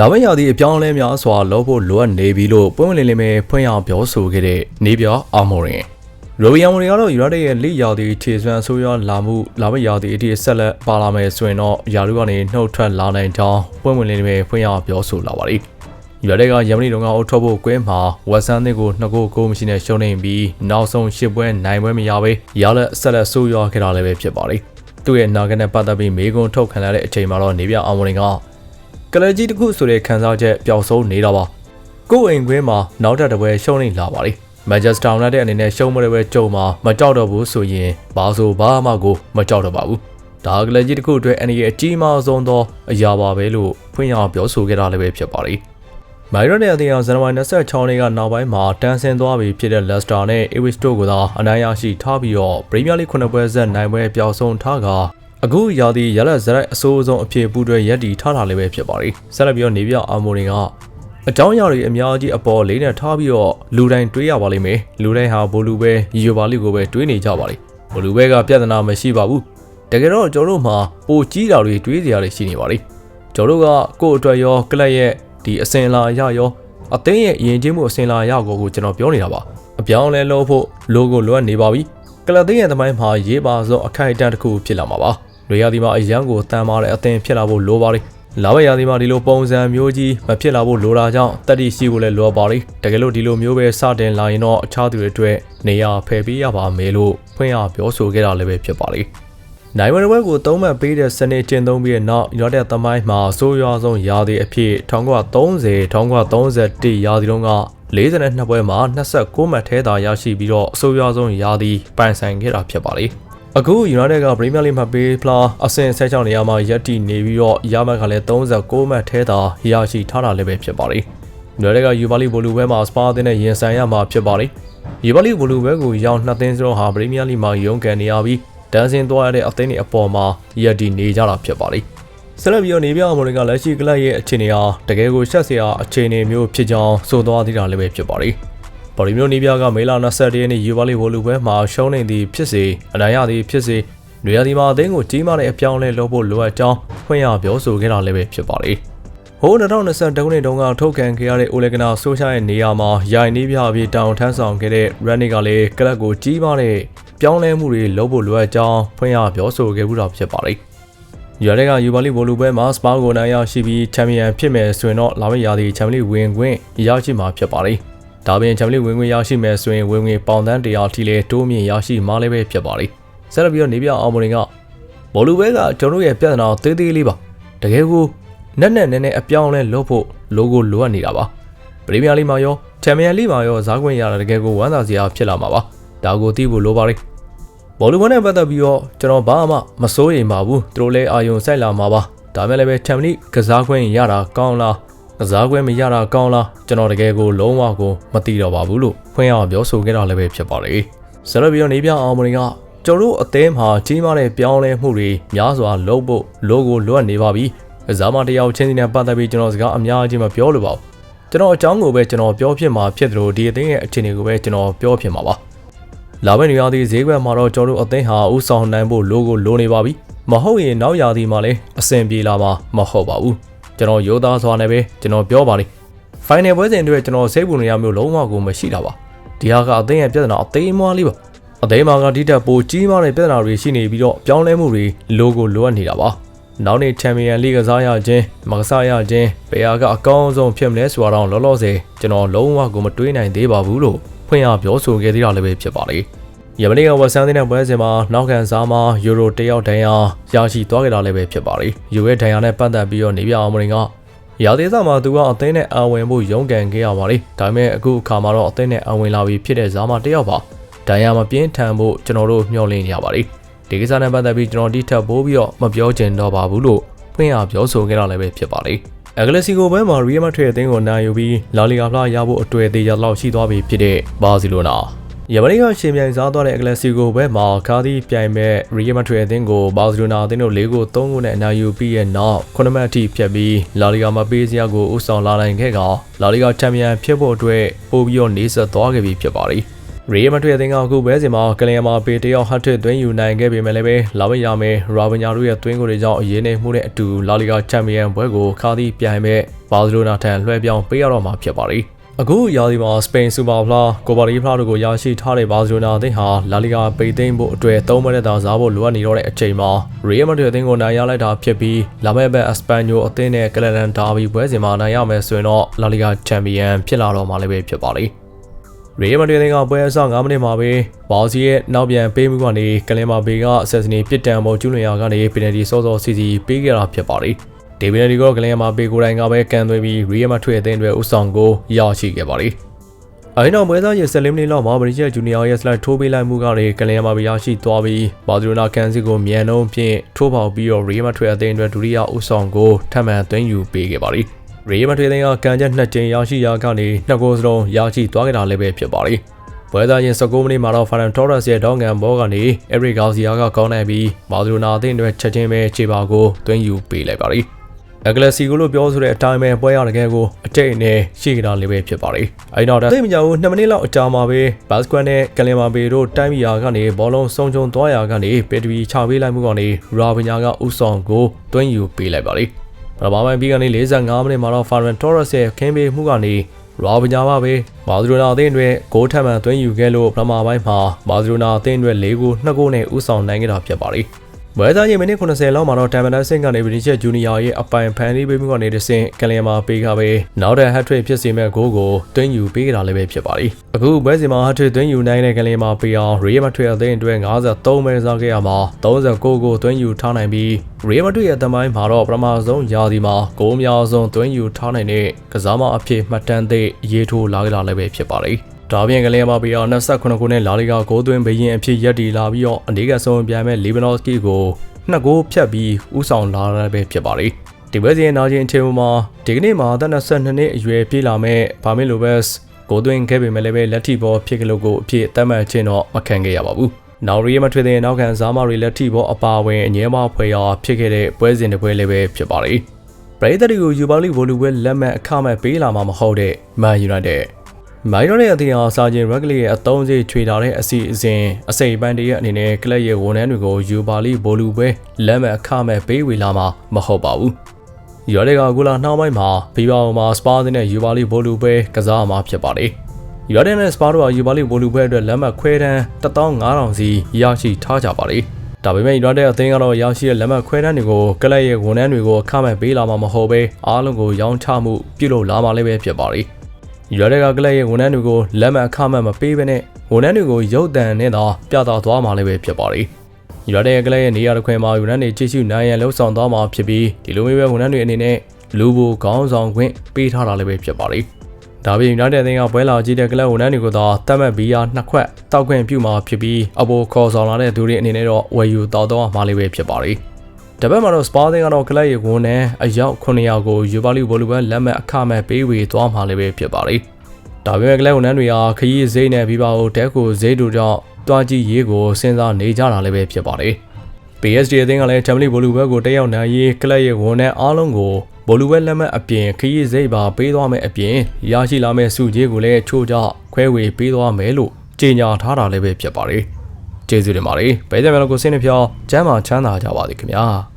လာမယ့်ရာသီအပြောင်းအလဲများစွာလုပ်ဖို့လိုအပ်နေပြီလို့ပွင့်ဝင်လင်းလင်းပဲဖွင့်ရပြောဆိုခဲ့တဲ့နေပြအာမော်ရင်ရိုဘီယံဝင်ကတော့ယူရိုတဲ့ရဲ့လိရာသီခြေစွမ်းဆိုးရွားလာမှုလာမယ့်ရာသီအထိဆက်လက်ပါလာမယ်ဆိုရင်တော့ယာရုကနေနှုတ်ထွက်လာနိုင်ကြောင်းပွင့်ဝင်လင်းလင်းပဲဖွင့်ရပြောဆိုလာပါလိမ့်ယူရိုတဲ့ကယမနီတုန်းကအုပ်ထုတ်ဖို့ကွင်းမှာဝက်ဆန်သစ်ကိုနှစ်ကိုကိုမရှိနဲ့ရှုံးနေပြီးနောက်ဆုံးရှစ်ပွဲနိုင်ပွဲမရဘဲရလက်ဆက်လက်ဆိုးရွားခဲ့တာလည်းပဲဖြစ်ပါလိမ့်သူ့ရဲ့နာဂနဲ့ပတ်သက်ပြီးမေကွန်းထုတ်ခံရတဲ့အချိန်မှာတော့နေပြအာမော်ရင်က ကလကြီးတစ်ခုဆိုတဲ့ခန်းစားချက်ပျောက်ဆုံးနေတာပါကိုယ်အိမ်ခွင်းမှာနောက်ထပ်တစ်ပွဲရှုံးနေလာပါလိမန်ချက်စတာယူနိုက်တက်အနေနဲ့ရှုံးမတဲ့ပဲကြုံမှာမကြောက်တော့ဘူးဆိုရင်ဘာဆိုဘာမှကိုမကြောက်တော့ပါဘူးဒါကလကြီးတစ်ခုအတွက်အနေရဲ့အကြီးမားဆုံးသောအရာပါပဲလို့ဖွင့်ရပြောဆိုခဲ့တာလည်းပဲဖြစ်ပါလိမိုင်ရိုနဲ့အသင်းအောင်ဇန်နဝါရီ26ရက်နေ့ကနောက်ပိုင်းမှာတန်းဆင်းသွားပြီဖြစ်တဲ့လက်စတာနဲ့အေဝစ်စတိုကိုသာအနိုင်ရရှိထားပြီးတော့ပရီးမီးယားလိ9ပွဲဆက်နိုင်ပွဲပျောက်ဆုံးထားက အခုရာသီရလက်ဇရက်အဆိုးဆုံးအဖြစ်ပူတွေရက်တီထားတာလည်းပဲဖြစ်ပါလိဆက်လက်ပြီးတော့နေပြအာမိုရင်ကအကြောင်းအရာတွေအများကြီးအပေါ်လေးနဲ့ထားပြီးတော့လူတိုင်းတွေးရပါလိမ့်မယ်လူတိုင်းဟာဘိုလူပဲရီယိုပါလိကိုပဲတွေးနေကြပါလိဘိုလူပဲကပြဿနာမရှိပါဘူးတကယ်တော့ကျွန်တော်တို့မှာပိုကြီးတာတွေတွေးစရာတွေရှိနေပါလိကျွန်တော်တို့ကကိုယ့်အတွက်ရောကလပ်ရဲ့ဒီအစင်လာရရောအသိရဲ့ယဉ်ကျေးမှုအစင်လာရကိုကိုကျွန်တော်ပြောနေတာပါအပြောင်းလဲလို့ဖို့လိုကိုလိုအပ်နေပါပြီကလပ်သိရဲ့သမိုင်းမှာရေးပါဆုံးအခိုက်အတန့်တစ်ခုဖြစ်လာမှာပါ တွေရဒီမှာအရန်ကိုတန်မာတဲ့အသင်ဖြစ်လာဖို့လိုပါလိလာမယ့်ရာသီမှာဒီလိုပုံစံမျိုးကြီးမဖြစ်လာဖို့လိုတာကြောင့်တက်တိရှိဖို့လည်းလိုပါလိတကယ်လို့ဒီလိုမျိုးပဲစတင်လာရင်တော့အခြားသူတွေအတွက်နေရာဖယ်ပေးရပါမယ်လို့ဖွင့်ရပြောဆိုခဲ့တာလည်းပဲဖြစ်ပါလိနိုင်ဝယ်ဘက်ကိုသုံးမှတ်ပေးတဲ့စနစ်ကျင့်သုံးပြီးတဲ့နောက်ရောတဲ့သမိုင်းမှာအဆိုးရွားဆုံးရာသီအဖြစ်1930 1931ရာသီတုန်းက42ပွဲမှာ29မှတ်ထဲသာရရှိပြီးတော့အဆိုးရွားဆုံးရာသီပိုင်ဆိုင်ခဲ့တာဖြစ်ပါလိ အခု United က Premier League မှာပေးဖလားအဆင့်16နေရာမှာရပ်တည်နေပြီးတော့ရမှတ်ကလည်း39မှတ်ထဲသာရရှိထားတာလည်းပဲဖြစ်ပါလိ United က Europa League ဘလူးဘဲမှာ Spa အသင်းနဲ့ရင်ဆိုင်ရမှာဖြစ်ပါလိ Europa League ဘလူးဘဲကိုရောက်နှစ်သင်းစလုံးဟာ Premier League မှာရုန်းကန်နေရပြီးတန်းစင်းသွားရတဲ့အသင်းတွေအပေါ်မှာရပ်တည်နေကြတာဖြစ်ပါလိဆက်လက်ပြီးတော့နေပြအမေရိကလက်ရှိကလပ်ရဲ့အခြေအနေဟာတကယ်ကိုရှက်စရာအခြေအနေမျိုးဖြစ်ကြောင်းဆိုသွားသေးတာလည်းပဲဖြစ်ပါလိ။ ပေါ်လီမျိုးနီးပြားကမေလ21ရက်နေ့ယူပါလီဝိုလူပွဲမှာရှုံးနေသည်ဖြစ်စေအနိုင်ရသည်ဖြစ်စေနေရာဒီမှာအသင်းကိုကြီးမားတဲ့အပြောင်းလဲလုပ်ဖို့လိုအပ်ကြောင်းဖွင့်ရပြောဆိုခဲ့တာလည်းပဲဖြစ်ပါလိ။ဟိုး2020ခုနှစ်တုန်းကထုတ်ကန်ခဲ့ရတဲ့အိုလက်ကနာဆိုရှာရဲ့နေရာမှာရိုင်နီးပြအဖြစ်တောင်ထမ်းဆောင်ခဲ့တဲ့ရန်နီကလည်းကလပ်ကိုကြီးမားတဲ့ပြောင်းလဲမှုတွေလုပ်ဖို့လိုအပ်ကြောင်းဖွင့်ရပြောဆိုခဲ့မှုတော့ဖြစ်ပါလိမ့်။ရတဲ့ကယူပါလီဘိုလူပွဲမှာစပါကိုနိုင်ရရှိပြီးချန်ပီယံဖြစ်မယ်ဆိုရင်တော့လာမယ့်ရာသီချန်ပီယံဝင်ခွင့်ရရှိမှာဖြစ်ပါလိမ့်။ ဒါပြင်ချန်ပီယံဝင်ခွင့်ရရှိမယ်ဆိုရင်ဝင်ငွေပေါင်သန်း100ထိလဲတိုးမြင့်ရရှိမှာလည်းပဲဖြစ်ပါလိမ့်။ဆက်လက်ပြီးတော့နေပြအောင်မရင်ကဘိုလူပွဲကကျွန်တော်ရဲ့ပြဿနာသေးသေးလေးပါ။တကယ်ကိုနက်နက်နဲနဲအပြောင်းလဲလုပ်ဖို့လိုကိုလိုအပ်နေတာပါ။ပရီးမီးယားလိမှာရောချန်ပီယံလိမှာရောဇာတ်ခွင့်ရတာတကယ်ကိုဝမ်းသာစရာဖြစ်လာမှာပါ။ဒါကိုသိဖို့လိုပါလိမ့်။ဘောလုံးဘနဲ့ပတ်သက်ပြီးတော့ကျွန်တော်ဘာမှမစိုးရိမ်ပါဘူးသူတို့လည်းအာယုံဆိုင်လာမှာပါဒါမဲ့လည်းပဲချန်ပီယံကစားခွင့်ရတာကောင်းလား ကစားခွင့်မရတာကောင်းလားကျွန်တော်တကယ်ကိုလုံးဝကိုမသိတော့ပါဘူးလို့ဖွင့်ရအောင်ပြောဆိုခဲ့တာလည်းပဲဖြစ်ပါလေဆရာပြီးတော့နေပြအောင်မင်းကကျွန်တော်တို့အသင်းမှာကြီးမားတဲ့ပြောင်းလဲမှုတွေများစွာလုပ်ဖို့လိုကိုလွတ်နေပါပြီကစားမတယောက်ချင်းစီနဲ့ပတ်သက်ပြီးကျွန်တော်စကားအများကြီးမပြောလို့ပါဘူးကျွန်တော်အကြောင်းကိုပဲကျွန်တော်ပြောဖြစ်မှာဖြစ်တယ်လို့ဒီအသင်းရဲ့အခြေအနေကိုပဲကျွန်တော်ပြောဖြစ်မှာပါလာမယ့်နေရာသည့်ဈေးကွက်မှာတော့ကျွန်တော်တို့အသင်းဟာဥဆောင်နိုင်ဖို့လိုကိုလိုနေပါပြီမဟုတ်ရင်နောက်ရာသီမှာလည်းအဆင်ပြေလာမှာမဟုတ်ပါဘူး ကျွန်တော်ရိုးသားစွာနဲ့ပဲကျွန်တော်ပြောပါလိမ့် final ပွဲစဉ်တွေကျွန်တော်စိတ်ပူနေရမျိုးလုံးဝကိုမရှိတာပါဒီဟာကအသင်းရဲ့ပြဿနာအသေးမွားလေးပါအသေးမှာကဒီတက်ပိုကြီးမားတဲ့ပြဿနာတွေရှိနေပြီးတော့ပြောင်းလဲမှုတွေလိုကိုလိုအပ်နေတာပါနောက်နေ့ချန်ပီယံလိကစားရခြင်းမကစားရခြင်းဘယ်ဟာကအကောင်းဆုံးဖြစ်မလဲဆိုတာတော့လောလောဆယ်ကျွန်တော်လုံးဝကိုမတွေးနိုင်သေးပါဘူးလို့ဖွင့်ရပြောဆိုခဲ့သေးတာလည်းပဲဖြစ်ပါလေ။ ယမနီကဝက်ဆန်တဲ့ပွဲစဉ်မှာနောက်ခံစားမှာယူရိုတယောက်တန်ရာရရှိသွားခဲ့တာလည်းပဲဖြစ်ပါလေ။ယူရဲ့ဒဏ်ရာနဲ့ပတ်သက်ပြီးတော့နေပြအောင်မရင်ကရာသီစားမှာသူကအသင်းနဲ့အဝင်ဖို့ရုန်းကန်ခဲ့ရပါလေ။ဒါပေမဲ့အခုအခါမှာတော့အသင်းနဲ့အဝင်လာပြီးဖြစ်တဲ့ဇာမာတယောက်ပါ။ဒဏ်ရာမပြင်းထန်ဖို့ကျွန်တော်တို့မျှော်လင့်နေရပါလေ။ဒီကိစ္စနဲ့ပတ်သက်ပြီးကျွန်တော်ဒီထပ်ပိုးပြီးတော့မပြောချင်တော့ပါဘူးလို့ဖွင့်ရပြောဆိုခဲ့တာလည်းပဲဖြစ်ပါလေ။အဂလက်စီကိုဘဲမှာရီယယ်မက်ဒရစ်အသင်းကိုနိုင်ယူပြီးလာလီဂါဖလားရဖို့အတွေ့အသေးရလောက်ရှိသွားပြီဖြစ်တဲ့ဘာစီလိုနာ ယမနီကရှင်ပြိုင်စားသွားတဲ့အဂလက်စီကိုဘဲမှာကာဒီပြိုင်မဲ့ရီယယ်မက်ဒရစ်အသင်းကိုဘာစီလိုနာအသင်းတို့၄ကို၃ကိုနဲ့အနိုင်ယူပြီးရဲ့နောက်ခုနမတ်အထိဖြတ်ပြီးလာလီဂါမှာပေးစရာကိုဥဆောင်လာနိုင်ခဲ့ကလာလီဂါချန်ပီယံဖြစ်ဖို့အတွက်ပို့ပြီးတော့နေဆက်သွားခဲ့ပြီဖြစ်ပါလိမ့်ရီယယ်မက်ဒရစ်အသင်းကအခုပွဲစဉ်မှာကလီယန်မာပေတယောက်ဟတ်ထရစ်သွင်းယူနိုင်ခဲ့ပေမဲ့လည်းပဲလာမရမယ်ရာဗညာတို့ရဲ့သွင်းကိုယ်တွေကြောင့်အရေးနေမှုနဲ့အတူလာလီဂါချန်ပီယံပွဲကိုခါသီးပြိုင်မဲ့ဘာစီလိုနာထံလွှဲပြောင်းပေးရတော့မှာဖြစ်ပါတယ် အခုရာသီမှာစပိန်စူပါဖလားကိုပါရီဖလားတို့ကိုရရှိထားတဲ့ဘာစီလိုနာအသင်းဟာလာလီဂါပိတ်သိမ်းဖို့အတွက်သုံးမတဲ့သာစားဖို့လိုအပ်နေတော့တဲ့အချိန်မှာရီယယ်မက်ဒရစ်အသင်းကိုနိုင်ရလိုက်တာဖြစ်ပြီးလာမယ့်ဘက်အစပန်ညိုအသင်းနဲ့ကလန်ဒါဘီပွဲစဉ်မှာနိုင်ရမယ်ဆိုရင်တော့လာလီဂါချန်ပီယံဖြစ်လာတော့မှာလည်းပဲဖြစ်ပါလိမ့်ရေမတွေကပွဲအစ9မိနစ်မှာပဲဘော်စီရဲ့နောက်ပြန်ပေးမှုကနေကလင်မာဘေကဆက်စနီပြစ်တံပေါ်ကျူးလွန်ရာကနေပီနယ်တီစောစောစီစီပေးခဲ့တာဖြစ်ပါတယ်။ ဒေဗီနယ်ဒီကကလင်မာဘေကိုယ်တိုင်ကပဲကန်သွင်းပြီးရီယမထွေအသင်းတွေဥဆောင်ကိုရရှိခဲ့ပါတယ်။အဲဒီနောက်ပွဲစားရဲ့14မိနစ်လောက်မှာဗရီချက်ဂျူနီယာရဲ့စလိုက်ထိုးပေးလိုက်မှုကနေကလင်မာဘေရရှိသွားပြီးဘာစီလိုနာကန်စီကိုမြန်နှုံးဖြင့်ထိုးပေါက်ပြီးတော့ရီယမထွေအသင်းတွေဒုတိယဥဆောင်ကိုထပ်မံသွင်းယူပေးခဲ့ပါတယ်။ရေမထွေသိန်းကကန်ချက်နှစ်ကြိမ်ရရှိရာကနေနှစ်ဂိုးစလုံးရရှိသွားခဲ့တာလည်းပဲဖြစ်ပါတယ်။ပွဲသားချင်း19မိနစ်မှာတော့ဖာရန်တော်ရက်စ်ရဲ့ဒေါင်းကန်ဘောကနေအရီဂါစီယာကကောင်းနိုင်ပြီးဘာစီလိုနာအသင်းတွေချက်ချင်းပဲခြေပါကိုသွင်းယူပေးလိုက်ပါတယ်။အဂလက် စီကိုလို့ပြောဆိုတဲ့အတိုင်းပဲပွဲရတကယ်ကိုအတိတ်နဲ့ရှိကြတာလည်းပဲဖြစ်ပါတယ်။အဲဒီနောက်သိမကြဘူး2မိနစ်လောက်အကြာမှာပဲဘတ်စကွမ်နဲ့ကလင်မာဘေတို့တိုင်းပြည်ရာကနေဘောလုံးဆုံးချုံသွားရာကနေပက်တဗီချပေးလိုက်မှုကနေရာဗညာကဥဆောင်ကိုသွင်းယူပေးလိုက်ပါတယ်။ပထမပိုင်းပြီးကနေ45မိနစ်မှာတော့ Ferran Torres ရဲ့ခင်းပေးမှုကနေရာဗညာပါပဲဘာစီလိုနာအသင်းတွေဂိုးထပ်မံသွင်းယူခဲ့လို့ပထမပိုင်းမှာဘာစီလိုနာအသင်းတွေ၄ဂိုး2ဂိုးနဲ့ဥဆောင်နိုင်ခဲ့တာဖြစ်ပါတယ်။ ဝဲသားကြီးမိနစ်80လောက်မှာတော့တမ်မန်ဒဆင့်ကနေဗီနီချက်ဂျူနီယာရဲ့အပိုင်ဖန်လေးပေးမှုကနေတဆင့်ကလင်မာပေးကပဲနောက်တဲ့ဟတ်ထရစ်ဖြစ်စေမဲ့ဂိုးကိုသွင်းယူပေးကြတာလည်းပဲဖြစ်ပါတယ်။အခုပွဲစီမှာဟတ်ထရစ်သွင်းယူနိုင်တဲ့ကလင်မာပေးအောင်ရီယယ်မက်ဒရစ်အသင်းအတွက်53မဲစားခဲ့ရမှာ39ကိုသွင်းယူထားနိုင်ပြီးရီယယ်မက်ဒရစ်ရဲ့တမိုင်းမှာတော့ပထမဆုံးယာဒီမှာဂိုးများဆုံးသွင်းယူထားနိုင်တဲ့ကစားမအဖြစ်မှတ်တမ်းသစ်ရေးထိုးလာကြတာလည်းပဲဖြစ်ပါတယ်။ ဒါပြင်ကလေးမပီအောင်28ခုနှစ်လာလီဂါဂိုးသွင်းဘရင်အဖြစ်ရပ်တည်လာပြီးတော့အနေကဆုံးပြိုင်မဲ့လီဗနော့စကီကိုနှစ်ဂိုးဖြတ်ပြီးဥဆောင်လာရပဲဖြစ်ပါတယ်ဒီပွဲစဉ်နာကျင်အချိန်မှာဒီကနေ့မှာအသက်22နှစ်အရွယ်ပြည့်လာမဲ့ဘာမင်လိုဘက်စ်ကိုသွင်းခဲ့ပေမဲ့လည်းပဲလက်ထိဘောဖြစ်ကလို့ကိုအဖြစ်အသက်မှတ်ခြင်းတော့မခံခဲ့ရပါဘူးနောက်ရီယမထွေတဲ့နောက်ခံစားမတွေလက်ထိဘောအပါဝင်အငြင်းမဖွဲရာဖြစ်ခဲ့တဲ့ပွဲစဉ်တစ်ပွဲလည်းပဲဖြစ်ပါတယ်ပရိသတ်တွေကိုယူပါလိဗိုလ်လူပွဲလက်မှတ်အခမဲ့ပေးလာမှာမဟုတ်တဲ့မန်ယူနိုက်တက် မိုင်းရောရဲ့အသင်းအားစာချင်းရက်ဂလီရဲ့အသုံးစိတ်ထွေတာတဲ့အစီအစဉ်အစိပ်ပန်းတရဲ့အနေနဲ့ကလပ်ရဲ့ဝန်ထမ်းတွေကိုယူပါလီဘိုလူပွဲလက်မဲ့အခမဲ့ပေးဝေလာမှာမဟုတ်ပါဘူး။ရော်တွေကကူလာနှောင်းပိုင်းမှာဘီဘာအိုမှာစပါးတဲ့ယူပါလီဘိုလူပွဲကစားမှာဖြစ်ပါတယ်။ရော်ဒန်နဲ့စပါးတို့ကယူပါလီဘိုလူပွဲအတွက်လက်မှတ်ခွဲတန်း15000စီရရှိထားကြပါတယ်။ဒါပေမဲ့ရွာတဲ့အသင်းကတော့ရရှိတဲ့လက်မှတ်ခွဲတန်းတွေကိုကလပ်ရဲ့ဝန်ထမ်းတွေကိုအခမဲ့ပေးလာမှာမဟုတ်ဘဲအားလုံးကိုရောင်းချမှုပြုလုပ်လာမှာလည်းပဲဖြစ်ပါတယ်။ ရွာတွေကကလပ်ရဲ့ဝန်ထမ်းတွေကိုလက်မှတ်အခမဲ့မပေးဘဲနဲ့ဝန်ထမ်းတွေကိုရုပ်တံနဲ့သာပြသသွားမှာလည်းပဲဖြစ်ပါတယ်။ရွာတဲ့ကလပ်ရဲ့နေရာတစ်ခွဲမှာဝန်ထမ်းတွေကြည့်ရှုနိုင်ရန်လှုံ့ဆော်သွားမှာဖြစ်ပြီးဒီလိုမျိုးပဲဝန်ထမ်းတွေအနေနဲ့လူဘူခေါင်းဆောင်ခွင့်ပေးထားတာလည်းပဲဖြစ်ပါတယ်။ဒါပြင် United အသင်းကပွဲလာကြည့်တဲ့ကလပ်ဝန်ထမ်းတွေကိုသာတတ်မှတ်ဘီယာနှစ်ခွက်တောက်ခွင့်ပြုမှာဖြစ်ပြီးအပေါ်ခေါ်ဆောင်လာတဲ့သူတွေအနေနဲ့တော့ဝယ်ယူတော်တော့မှာလည်းပဲဖြစ်ပါတယ်။ တပတ်မှာတော့စပါးသင်းကတော့ကလပ်ရဲ့ဝန်နဲ့အယောက်900ကိုယူပါလီဘောလူဘန်လက်မှတ်အခမဲ့ပေးဝေသွားမှာလည်းပဲဖြစ်ပါတယ်။ဒါပေမဲ့ကလပ်ဝန်တွေဟာခရီးစိမ့်နဲ့ပြီးပါကိုတဲကိုဈေးတို့ကြောင့်တွားကြည့်ရေးကိုစဉ်းစားနေကြတာလည်းပဲဖြစ်ပါတယ်။ PSG အသင်းကလည်းချမ်ပီယံဘောလူဘက်ကိုတက်ရောက်နိုင်ရေးကလပ်ရဲ့ဝန်နဲ့အားလုံးကိုဘောလူဘက်လက်မှတ်အပြင်ခရီးစိမ့်ပါပေးသွားမယ်အပြင်ရရှိလာမယ့်စုကြီးကိုလည်းချို့ကြခွဲဝေပေးသွားမယ်လို့ကြေညာထားတာလည်းပဲဖြစ်ပါတယ်။ ကျေးဇူးတင်ပါတယ်။ဘဲကြံများလို့ကိုစင်းနေဖြောင်းကျမ်းမာချမ်းသာကြပါစေခင်ဗျာ။